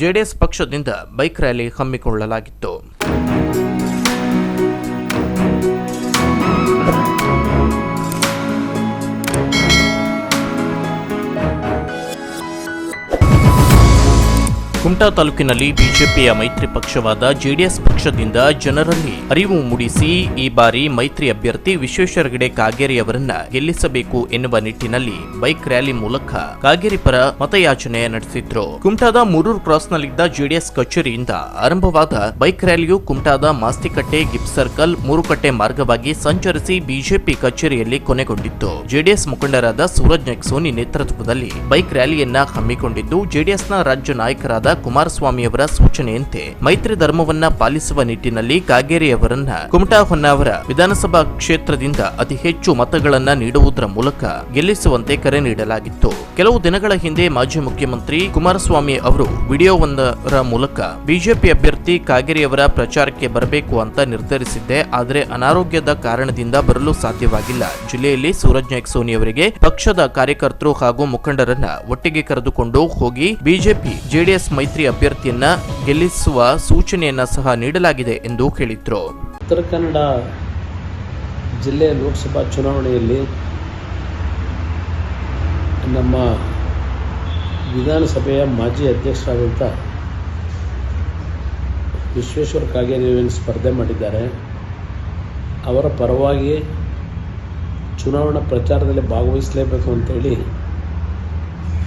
JDS ಪಕ್ಷದಿಂದ bike rally ಹಮ್ಮಿಕೊಳ್ಳಲಾಗಿತ್ತು. ಕುಮಟಾ ತಾಲೂಕಿನಲ್ಲಿ ಬಿಜೆಪಿಯ ಮೈತ್ರಿ ಪಕ್ಷವಾದ ಜೆಡಿಎಸ್ ಪಕ್ಷದಿಂದ ಜನರಲ್ಲಿ ಅರಿವು ಮೂಡಿಸಿ ಈ ಬಾರಿ ಮೈತ್ರಿ ಅಭ್ಯರ್ಥಿ ವಿಶ್ವೇಶ್ವರ ಹೆಗಡೆ ಕಾಗೇರಿ ಗೆಲ್ಲಿಸಬೇಕು ಎನ್ನುವ ನಿಟ್ಟಿನಲ್ಲಿ ಬೈಕ್ ರ್ಯಾಲಿ ಮೂಲಕ ಕಾಗೇರಿ ಪರ ಮತಯಾಚನೆ ನಡೆಸಿದ್ರು. ಕುಮಟಾದ ಮೂರೂರು ಕ್ರಾಸ್ನಲ್ಲಿದ್ದ ಜೆಡಿಎಸ್ ಕಚೇರಿಯಿಂದ ಆರಂಭವಾದ ಬೈಕ್ ರ್ಯಾಲಿಯು ಕುಮಟಾದ ಮಾಸ್ತಿಕಟ್ಟೆ ಗಿಪ್ ಸರ್ಕಲ್, ಮೂರುಕಟ್ಟೆ ಮಾರ್ಗವಾಗಿ ಸಂಚರಿಸಿ ಬಿಜೆಪಿ ಕಚೇರಿಯಲ್ಲಿ ಕೊನೆಗೊಂಡಿತ್ತು. ಜೆಡಿಎಸ್ ಮುಖಂಡರಾದ ಸೂರಜ್ ನೆಕ್ಸೋನಿ ನೇತೃತ್ವದಲ್ಲಿ ಬೈಕ್ ರ್ಯಾಲಿಯನ್ನ ಹಮ್ಮಿಕೊಂಡಿದ್ದು ಜೆಡಿಎಸ್ನ ರಾಜ್ಯ ನಾಯಕರಾದ ಕುಮಾರಸ್ವಾಮಿ ಅವರ ಸೂಚನೆಯಂತೆ ಮೈತ್ರಿ ಧರ್ಮವನ್ನ ಪಾಲಿಸುವ ನಿಟ್ಟಿನಲ್ಲಿ ಕಾಗೇರಿ ಅವರನ್ನ ಕುಮಟಾ ಹೊನ್ನಾವರ ವಿಧಾನಸಭಾ ಕ್ಷೇತ್ರದಿಂದ ಅತಿ ಹೆಚ್ಚು ಮತಗಳನ್ನ ನೀಡುವುದರ ಮೂಲಕ ಗೆಲ್ಲಿಸುವಂತೆ ಕರೆ ನೀಡಲಾಗಿತ್ತು. ಕೆಲವು ದಿನಗಳ ಹಿಂದೆ ಮಾಜಿ ಮುಖ್ಯಮಂತ್ರಿ ಕುಮಾರಸ್ವಾಮಿ ಅವರು ವಿಡಿಯೋವೊಂದರ ಮೂಲಕ ಬಿಜೆಪಿ ಅಭ್ಯರ್ಥಿ ಕಾಗೇರಿಯವರ ಪ್ರಚಾರಕ್ಕೆ ಬರಬೇಕು ಅಂತ ನಿರ್ಧರಿಸಿದ್ದೆ. ಆದರೆ ಅನಾರೋಗ್ಯದ ಕಾರಣದಿಂದ ಬರಲು ಸಾಧ್ಯವಾಗಿಲ್ಲ. ಜಿಲ್ಲೆಯಲ್ಲಿ ಸೂರಜ್ ನಾಯ್ಕ್ ಸೋನಿ ಅವರಿಗೆ ಪಕ್ಷದ ಕಾರ್ಯಕರ್ತರು ಹಾಗೂ ಮುಖಂಡರನ್ನ ಒಟ್ಟಿಗೆ ಕರೆದುಕೊಂಡು ಹೋಗಿ ಬಿಜೆಪಿ, ಜೆಡಿಎಸ್ ಅಭ್ಯರ್ಥಿಯನ್ನ ಗೆಲ್ಲಿಸುವ ಸೂಚನೆಯನ್ನ ಸಹ ನೀಡಲಾಗಿದೆ ಎಂದು ಹೇಳಿದ್ರು. ಉತ್ತರ ಕನ್ನಡ ಜಿಲ್ಲೆಯ ಲೋಕಸಭಾ ಚುನಾವಣೆಯಲ್ಲಿ ನಮ್ಮ ವಿಧಾನಸಭೆಯ ಮಾಜಿ ಅಧ್ಯಕ್ಷರಾದಂಥ ವಿಶ್ವೇಶ್ವರ ಕಾಗೇರಿಯನ್ನು ಸ್ಪರ್ಧೆ ಮಾಡಿದ್ದಾರೆ. ಅವರ ಪರವಾಗಿ ಚುನಾವಣಾ ಪ್ರಚಾರದಲ್ಲಿ ಭಾಗವಹಿಸಲೇಬೇಕು ಅಂತೇಳಿ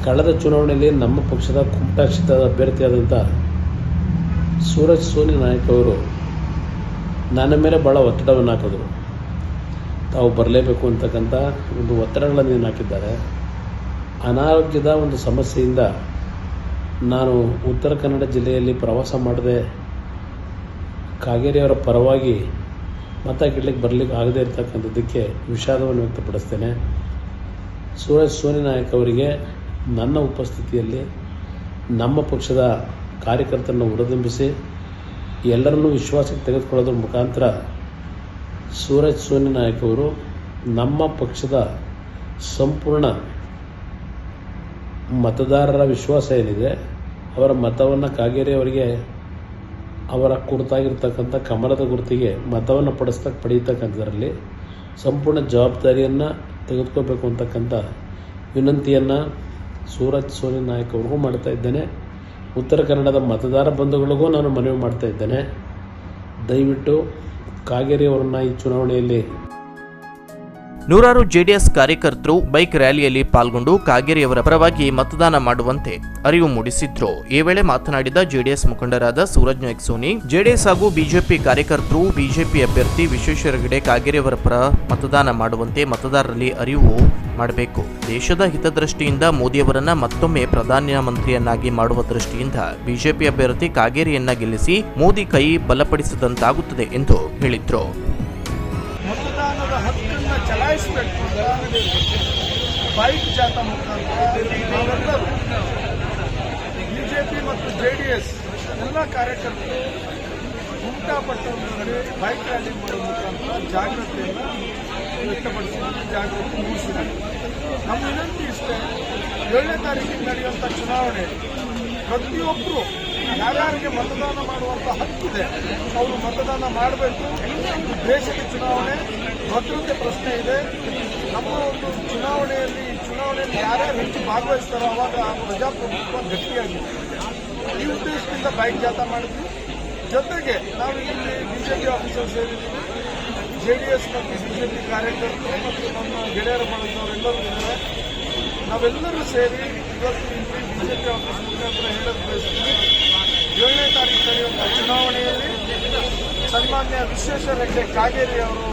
ಕಳೆದ ಚುನಾವಣೆಯಲ್ಲಿ ನಮ್ಮ ಪಕ್ಷದ ಕುಮಟಾ ಕ್ಷೇತ್ರದ ಅಭ್ಯರ್ಥಿಯಾದಂಥ ಸೂರಜ್ ಸೋನಿ ನಾಯಕ್ ಅವರು ನನ್ನ ಮೇಲೆ ಭಾಳ ಒತ್ತಡವನ್ನು ಹಾಕಿದ್ರು. ತಾವು ಬರಲೇಬೇಕು ಅಂತಕ್ಕಂಥ ಒಂದು ಒತ್ತಡಗಳನ್ನು ಹಾಕಿದ್ದಾರೆ. ಅನಾರೋಗ್ಯದ ಒಂದು ಸಮಸ್ಯೆಯಿಂದ ನಾನು ಉತ್ತರ ಕನ್ನಡ ಜಿಲ್ಲೆಯಲ್ಲಿ ಪ್ರವಾಸ ಮಾಡದೆ ಕಾಗೇರಿಯವರ ಪರವಾಗಿ ಮತ ಗಿಡ್ಲಿಕ್ಕೆ ಬರಲಿಕ್ಕೆ ಆಗದೇ ಇರತಕ್ಕಂಥದ್ದಕ್ಕೆ ವಿಷಾದವನ್ನು ವ್ಯಕ್ತಪಡಿಸ್ತೇನೆ. ಸೂರಜ್ ಸೋನಿ ನಾಯಕ್ ಅವರಿಗೆ ನನ್ನ ಉಪಸ್ಥಿತಿಯಲ್ಲಿ ನಮ್ಮ ಪಕ್ಷದ ಕಾರ್ಯಕರ್ತರನ್ನು ಹುರಿದುಂಬಿಸಿ ಎಲ್ಲರನ್ನೂ ವಿಶ್ವಾಸಕ್ಕೆ ತೆಗೆದುಕೊಳ್ಳೋದ್ರ ಮುಖಾಂತರ ಸೂರಜ್ ಸೋನಿ ನಾಯಕ್ ಅವರು ನಮ್ಮ ಪಕ್ಷದ ಸಂಪೂರ್ಣ ಮತದಾರರ ವಿಶ್ವಾಸ ಏನಿದೆ, ಅವರ ಮತವನ್ನು ಕಾಗೇರಿ ಅವರಿಗೆ ಅವರ ಕುರಿತಾಗಿರ್ತಕ್ಕಂಥ ಕಮಲದ ಗುರುತಿಗೆ ಮತವನ್ನು ಪಡಿಸ್ತಕ್ಕ ಪಡೀತಕ್ಕಂಥದ್ರಲ್ಲಿ ಸಂಪೂರ್ಣ ಜವಾಬ್ದಾರಿಯನ್ನು ತೆಗೆದುಕೋಬೇಕು ಅಂತಕ್ಕಂಥ ವಿನಂತಿಯನ್ನು ಸೂರಜ್ ಸೋನಿ ನಾಯಕ್ ಅವ್ರಿಗೂ ಮಾಡ್ತಾ ಇದ್ದೇನೆ. ಉತ್ತರ ಕನ್ನಡದ ಮತದಾರ ಬಂಧುಗಳಿಗೂ ನಾನು ಮನವಿ ಮಾಡ್ತಾ ಇದ್ದೇನೆ. ದಯವಿಟ್ಟು ಕಾಗೇರಿ ಅವರನ್ನು ಈ ಚುನಾವಣೆಯಲ್ಲಿ ನೂರಾರು ಜೆಡಿಎಸ್ ಕಾರ್ಯಕರ್ತರು ಬೈಕ್ ರ್ಯಾಲಿಯಲ್ಲಿ ಪಾಲ್ಗೊಂಡು ಕಾಗೇರಿಯವರ ಪರವಾಗಿ ಮತದಾನ ಮಾಡುವಂತೆ ಅರಿವು ಮೂಡಿಸಿದ್ರು. ಈ ವೇಳೆ ಮಾತನಾಡಿದ ಜೆಡಿಎಸ್ ಮುಖಂಡರಾದ ಸೂರಜ್ ನಾಯ್ಕ್ ಸೋನಿ, ಜೆಡಿಎಸ್ ಹಾಗೂ ಬಿಜೆಪಿ ಕಾರ್ಯಕರ್ತರು ಬಿಜೆಪಿ ಅಭ್ಯರ್ಥಿ ವಿಶ್ವೇಶ್ವರ ಹೆಗಡೆ ಕಾಗೇರಿಯವರ ಪರ ಮತದಾನ ಮಾಡುವಂತೆ ಮತದಾರರಲ್ಲಿ ಅರಿವು ಮಾಡಬೇಕು. ದೇಶದ ಹಿತದೃಷ್ಟಿಯಿಂದ ಮೋದಿಯವರನ್ನ ಮತ್ತೊಮ್ಮೆ ಪ್ರಧಾನಮಂತ್ರಿಯನ್ನಾಗಿ ಮಾಡುವ ದೃಷ್ಟಿಯಿಂದ ಬಿಜೆಪಿ ಅಭ್ಯರ್ಥಿ ಕಾಗೇರಿಯನ್ನ ಗೆಲ್ಲಿಸಿ ಮೋದಿ ಕೈ ಬಲಪಡಿಸಿದಂತಾಗುತ್ತದೆ ಎಂದು ಹೇಳಿದ್ರು. ಬಿಜೆಪಿ ಮತ್ತು ಜೆಡಿಎಸ್ ಎಲ್ಲ ಕಾರ್ಯಕರ್ತರು ಪಟ್ಟಣದಲ್ಲಿ ಬೈಕ್ ರ್ಯಾಲಿ ಮಾಡುವ ಮುಖಾಂತರ ಜಾಗೃತಿಯನ್ನು ವ್ಯಕ್ತಪಡಿಸಿದ್ದಾರೆ ಜಾಗೃತಿ ಮೂಡಿಸಿದ್ದಾರೆ. ನಮ್ಮ ವಿನಂತಿ ಇಷ್ಟೇ, ಏಳನೇ ತಾರೀಕಿಗೆ ನಡೆಯುವಂಥ ಚುನಾವಣೆ ಪ್ರತಿಯೊಬ್ಬರು ಯಾರ್ಯಾರಿಗೆ ಮತದಾನ ಮಾಡುವಂಥ ಹಕ್ಕಿದೆ ಅವರು ಮತದಾನ ಮಾಡಬೇಕು. ದೇಶದ ಚುನಾವಣೆ, ಭದ್ರತೆ ಪ್ರಶ್ನೆ ಇದೆ. ನಮ್ಮ ಒಂದು ಚುನಾವಣೆಯಲ್ಲಿ ಚುನಾವಣೆಯಲ್ಲಿ ಯಾರ್ಯಾರು ಹೆಚ್ಚು ಭಾಗವಹಿಸ್ತಾರೋ ಅವಾಗ ಪ್ರಜಾಪ್ರಭುತ್ವ ಗಟ್ಟಿಯಾಗಿದೆ. ಈ ಉದ್ದೇಶದಿಂದ ಬೈಕ್ ಜಾಥಾ ಮಾಡಿದ್ವಿ. ಜೊತೆಗೆ ನಾವು ಇಲ್ಲಿ ಬಿಜೆಪಿ ಆಫೀಸರ್ ಸೇರಿದ್ದೀವಿ. ಜೆ ಡಿ ಎಸ್ ಮತ್ತು ಬಿಜೆಪಿ ಕಾರ್ಯಕರ್ತರು ಮತ್ತು ನಮ್ಮ ಗೆಳೆಯರ ಬಳಗದವರೆಲ್ಲರೂ ಇದ್ದಾರೆ. ನಾವೆಲ್ಲರೂ ಸೇರಿ ಇವತ್ತು ಇಲ್ಲಿ ಬಿಜೆಪಿ ಆಫೀಸ್ ಮುಖಾಂತರ ಹೇಳಲು ಬಯಸ್ತೀವಿ. ಏಳನೇ ತಾರೀಕು ನಡೆಯುವಂಥ ಚುನಾವಣೆಯಲ್ಲಿ ಸನ್ಮಾನ್ಯ ವಿಶ್ವೇಶ್ವರ ಹೆಗ್ಡೆ ಕಾಗೇರಿ ಅವರು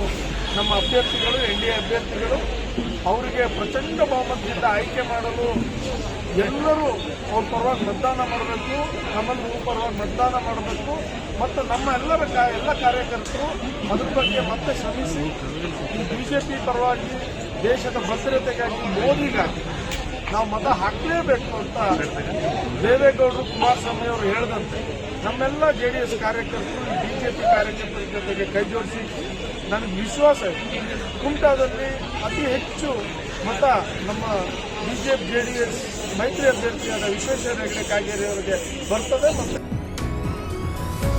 ನಮ್ಮ ಅಭ್ಯರ್ಥಿಗಳು ಎನ್ ಡಿ ಎ ಅಭ್ಯರ್ಥಿಗಳು. ಅವರಿಗೆ ಪ್ರಚಂಡ ಬಹುಮತದಿಂದ ಆಯ್ಕೆ ಮಾಡಲು ಎಲ್ಲರೂ ಅವ್ರ ಪರವಾಗಿ ಮತದಾನ ಮಾಡಬೇಕು, ನಮ್ಮಲ್ಲಿ ಪರವಾಗಿ ಮತದಾನ ಮಾಡಬೇಕು, ಮತ್ತು ನಮ್ಮ ಎಲ್ಲರ ಎಲ್ಲ ಕಾರ್ಯಕರ್ತರು ಅದ್ರ ಬಗ್ಗೆ ಮತ್ತೆ ಶ್ರಮಿಸಿ, ಈ ಬಿ ಜೆ ಪಿ ಪರವಾಗಿ ದೇಶದ ಭದ್ರತೆಗಾಗಿ, ಮೋದಿಗಾಗಿ ನಾವು ಮತ ಹಾಕಲೇಬೇಕು ಅಂತ ದೇವೇಗೌಡರು ಕುಮಾರಸ್ವಾಮಿ ಅವರು ಹೇಳಿದಂತೆ. ನಮ್ಮೆಲ್ಲ ಜೆ ಡಿ ಎಸ್ ಕಾರ್ಯಕರ್ತರು ಬಿಜೆಪಿ ಕಾರ್ಯಕರ್ತರ ಜೊತೆಗೆ ಕೈ ಜೋಡಿಸಿ ನನಗೆ ವಿಶ್ವಾಸ ಇದೆ. ಕುಮಟಾದಲ್ಲಿ ಅತಿ ಹೆಚ್ಚು ಮತ ನಮ್ಮ ಬಿಜೆಪಿ ಜೆ ಡಿ ಎಸ್ ಮೈತ್ರಿ ಅಭ್ಯರ್ಥಿಯಾದ ವಿಶ್ವೇಶ್ವರ ಹೆಗಡೆ ಕಾಗೇರಿ ಅವರಿಗೆ ಬರ್ತದೆ ಮತ್ತು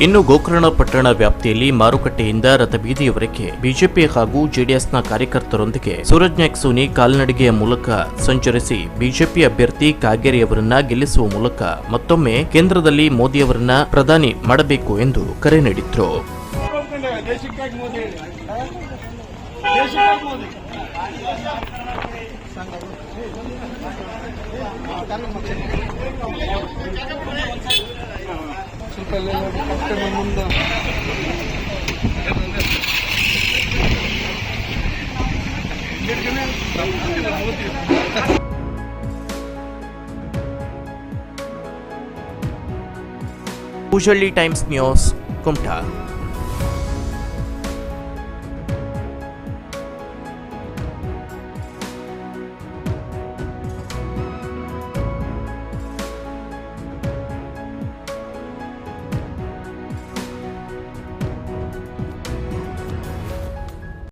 ಇನ್ನು ಗೋಕರ್ಣ ಪಟ್ಟಣ ವ್ಯಾಪ್ತಿಯಲ್ಲಿ ಮಾರುಕಟ್ಟೆಯಿಂದ ರಥಬೀದಿಯವರೆಗೆ ಬಿಜೆಪಿ ಹಾಗೂ ಜೆಡಿಎಸ್ನ ಕಾರ್ಯಕರ್ತರೊಂದಿಗೆ ಸೂರಜ್ ಸೋನಿ ಕಾಲ್ನಡಿಗೆಯ ಮೂಲಕ ಸಂಚರಿಸಿ ಬಿಜೆಪಿ ಅಭ್ಯರ್ಥಿ ಕಾಗೇರಿ ಅವರನ್ನ ಗೆಲ್ಲಿಸುವ ಮೂಲಕ ಮತ್ತೊಮ್ಮೆ ಕೇಂದ್ರದಲ್ಲಿ ಮೋದಿಯವರನ್ನ ಪ್ರಧಾನಿ ಮಾಡಬೇಕು ಎಂದು ಕರೆ ನೀಡಿದ್ರು. ನೋಡ್ಕೊಂಡೆ ದೇಶಕ್ಕಾಗಿ ಮೋದಿ ಹೇಳಿ ಆ? ದೇಶಕ್ಕಾಗಿ ಮೋದಿ ಸ್ವಲ್ಪ ಎಲ್ಲ ನೋಡಿ, ಪಕ್ಕದ